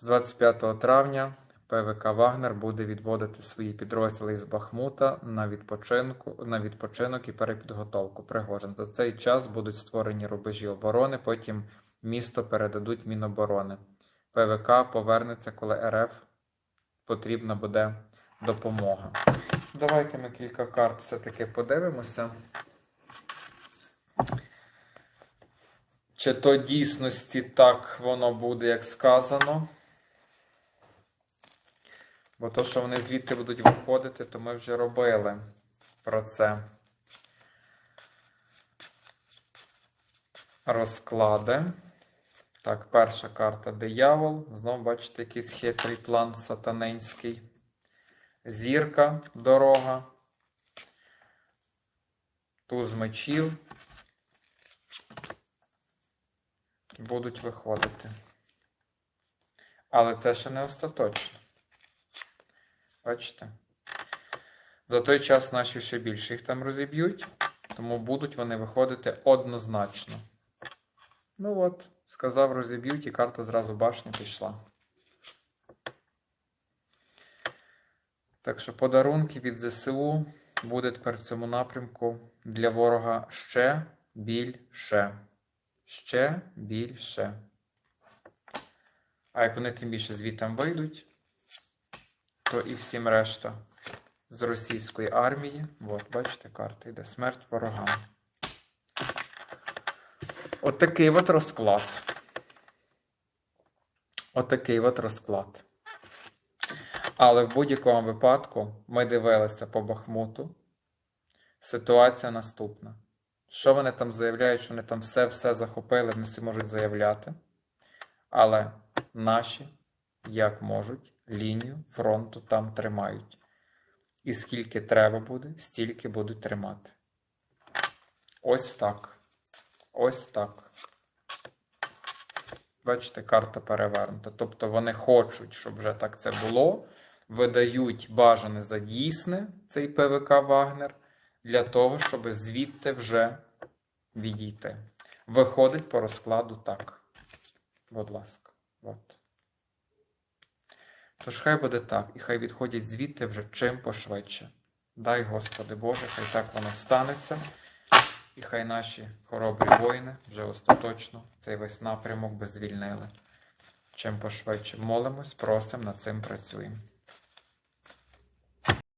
З 25 травня ПВК Вагнер буде відводити свої підрозділи із Бахмута на, на відпочинок і перепідготовку. Пригожин. За цей час будуть створені рубежі оборони, потім місто передадуть Міноборони. ПВК повернеться, коли РФ потрібна буде допомога. Давайте ми кілька карт все-таки подивимося. Чи то дійсності так воно буде, як сказано. Бо то, що вони звідти будуть виходити, то ми вже робили про це. Розклади. Так, перша карта диявол. Знову бачите, якийсь хитрий план сатанинський. Зірка, дорога. Туз мечів. Будуть виходити. Але це ще не остаточно. Бачите? За той час наші ще більше їх там розіб'ють, тому будуть вони виходити однозначно. Ну от, сказав, розіб'ють, і карта зразу башні пішла. Так що подарунки від ЗСУ буде тепер в цьому напрямку для ворога ще більше. Ще більше. А як вони тим більше звітом вийдуть, то і всім решта з російської армії. От, бачите, карта йде смерть ворогам. Отакий от, розклад. Отакий от, от розклад. Але в будь-якому випадку ми дивилися по Бахмуту. Ситуація наступна. Що вони там заявляють, що вони там все-все захопили, вони всі можуть заявляти. Але наші, як можуть, лінію фронту там тримають. І скільки треба буде, стільки будуть тримати. Ось так. Ось так. Бачите, карта перевернута. Тобто вони хочуть, щоб вже так це було. Видають бажане за дійсне цей ПВК Вагнер для того, щоб звідти вже відійти. Виходить по розкладу так. Будь ласка. От. Тож хай буде так, і хай відходять звідти вже чим пошвидше. Дай, Господи Боже, хай так воно станеться, і хай наші хоробрі воїни вже остаточно цей весь напрямок би звільнили. Чим пошвидше молимось, просимо, над цим працюємо.